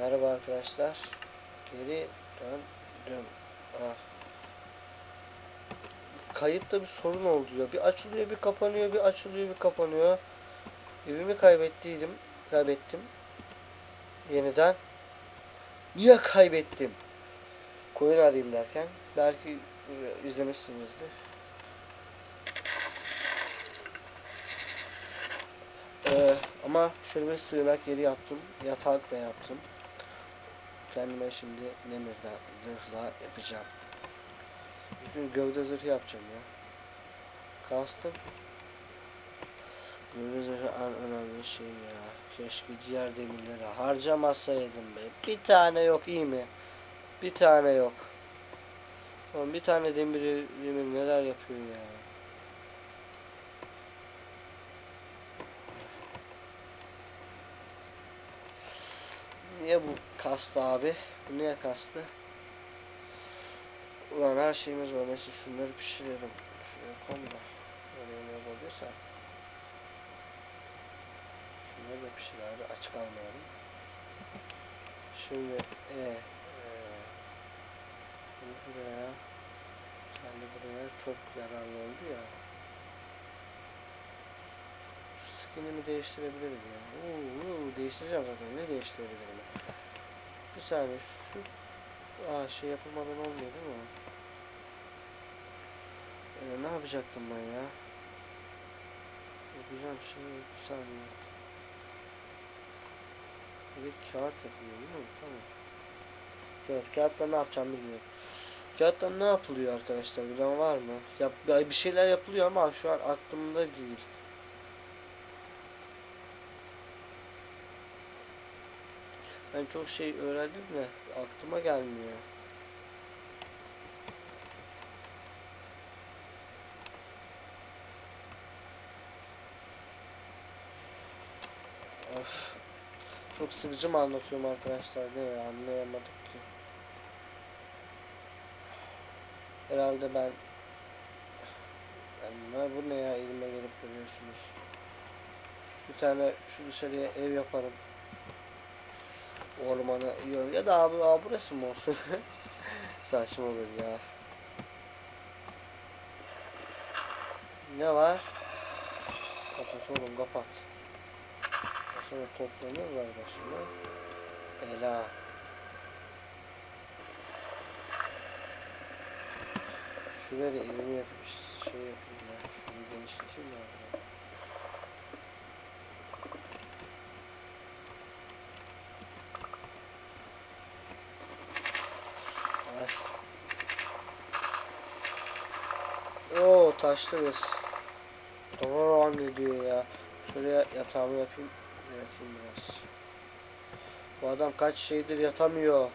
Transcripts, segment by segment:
Merhaba arkadaşlar. Geri döndüm. Ah. Kayıtta bir sorun oldu ya. Bir açılıyor, bir kapanıyor, bir açılıyor, bir kapanıyor. Evimi kaybettiydim. Kaybettim. Yeniden. Niye kaybettim? Koyun arayayım derken. Belki e, izlemişsinizdir. Ee, ama şöyle bir sığınak yeri yaptım. Yatak da yaptım. Kendime şimdi demirden zırhla yapacağım. Bugün gövde zırhı yapacağım ya. Kastım. Gövde zırhı en önemli şey ya. Keşke diğer demirleri harcamasaydım be. Bir tane yok iyi mi? Bir tane yok. Oğlum bir tane demir, demir neler yapıyor ya. Niye bu kastı abi? Bu niye kastı? Ulan her şeyimiz var. Neyse şunları pişirelim. Şuraya koyma. Oraya ne yapabiliyorsan. Şunları da pişir abi. Aç kalmayalım. Şimdi e, e, şunu şuraya. Sen de buraya çok yararlı oldu ya. Şu skinimi değiştirebilirim ya. Oo, oo, değiştireceğim zaten. Ne değiştirebilirim? Bir saniye şu Aa şey yapılmadan olmuyor değil mi? Ee, ne yapacaktım ben ya? Yapacağım şey bir saniye. Bir kağıt yapılıyor değil mi? Tamam. Evet kağıtla ne yapacağım bilmiyorum. Kağıtla ne yapılıyor arkadaşlar? Bilen var mı? Yap, bir şeyler yapılıyor ama şu an aklımda değil. Ben çok şey öğrendim de aklıma gelmiyor. Of. Çok sıkıcı mı anlatıyorum arkadaşlar değil mi? Anlayamadık ki. Herhalde ben ben bu ne ya elime gelip görüyorsunuz. Bir tane şu dışarıya ev yaparım yiyorum. Ya da abi, abi burası mı olsun? Saçma olur ya. Ne var? Kapat oğlum kapat. Sonra toplanırlar başına. Ela. Şuraya da elimi yapmış şey yapayım ya. Şunu genişleteyim ya. Oo taşlarız. Doğru ne diyor ya. Şuraya yatağımı yapayım. Yatayım biraz. Bu adam kaç şeydir yatamıyor.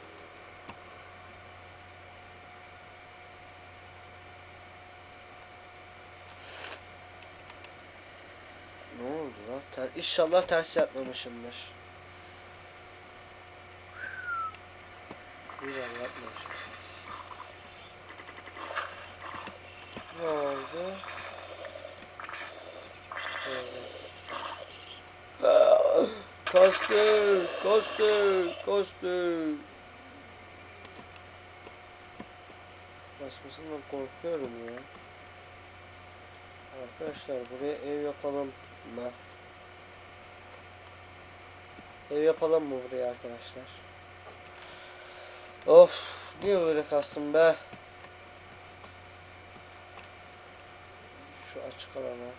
Ne oldu lan? Ter İnşallah ters yapmamışımdır. Güzel yapmamışım. Ne oldu? Evet. Kastı, kastı, kastı. Basmasından korkuyorum ya. Arkadaşlar buraya ev yapalım mı? Ev yapalım mı buraya arkadaşlar? Of, niye böyle kastım be? Şu açık alana.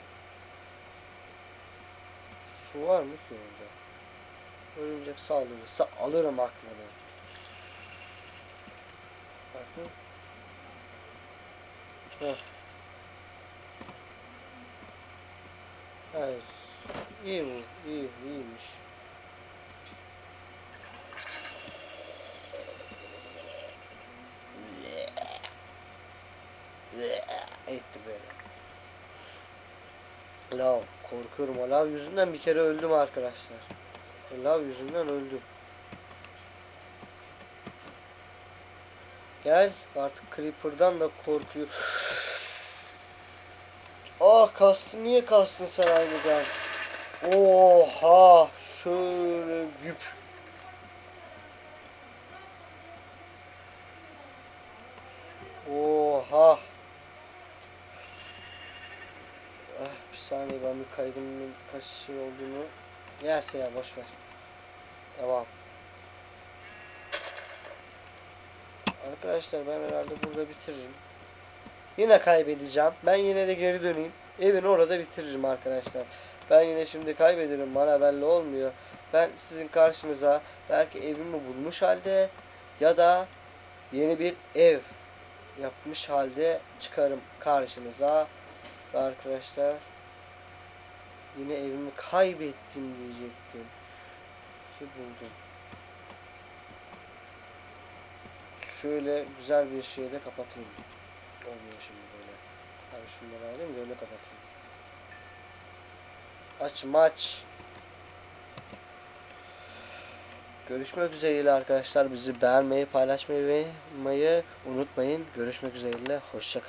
Su var mı ki orada? Örümcek saldırırsa alırım aklını. Bakın. Heh. Hayır. İyi bu. İyi. iyiymiş. Etti böyle. Lav korkuyorum lav yüzünden bir kere öldüm arkadaşlar. Lav yüzünden öldüm. Gel artık Creeper'dan da korkuyor. Ah kastın niye kastın sen aniden? Oha şöyle güp. Oha. Ah, bir saniye ben bir kaydım kaç şey olduğunu. Neyse ya boş ver. Devam. Arkadaşlar ben herhalde burada bitiririm. Yine kaybedeceğim. Ben yine de geri döneyim. Evin orada bitiririm arkadaşlar. Ben yine şimdi kaybederim. Bana belli olmuyor. Ben sizin karşınıza belki evimi bulmuş halde ya da yeni bir ev yapmış halde çıkarım karşınıza. Arkadaşlar yine evimi kaybettim diyecektim. Ki buldum. Şöyle güzel bir şeyle kapatayım. Olmuyor şimdi böyle. Abi şunları alayım da öyle kapatayım. Aç maç. Görüşmek üzereyle arkadaşlar. Bizi beğenmeyi, paylaşmayı unutmayın. Görüşmek üzereyle. Hoşça kalın.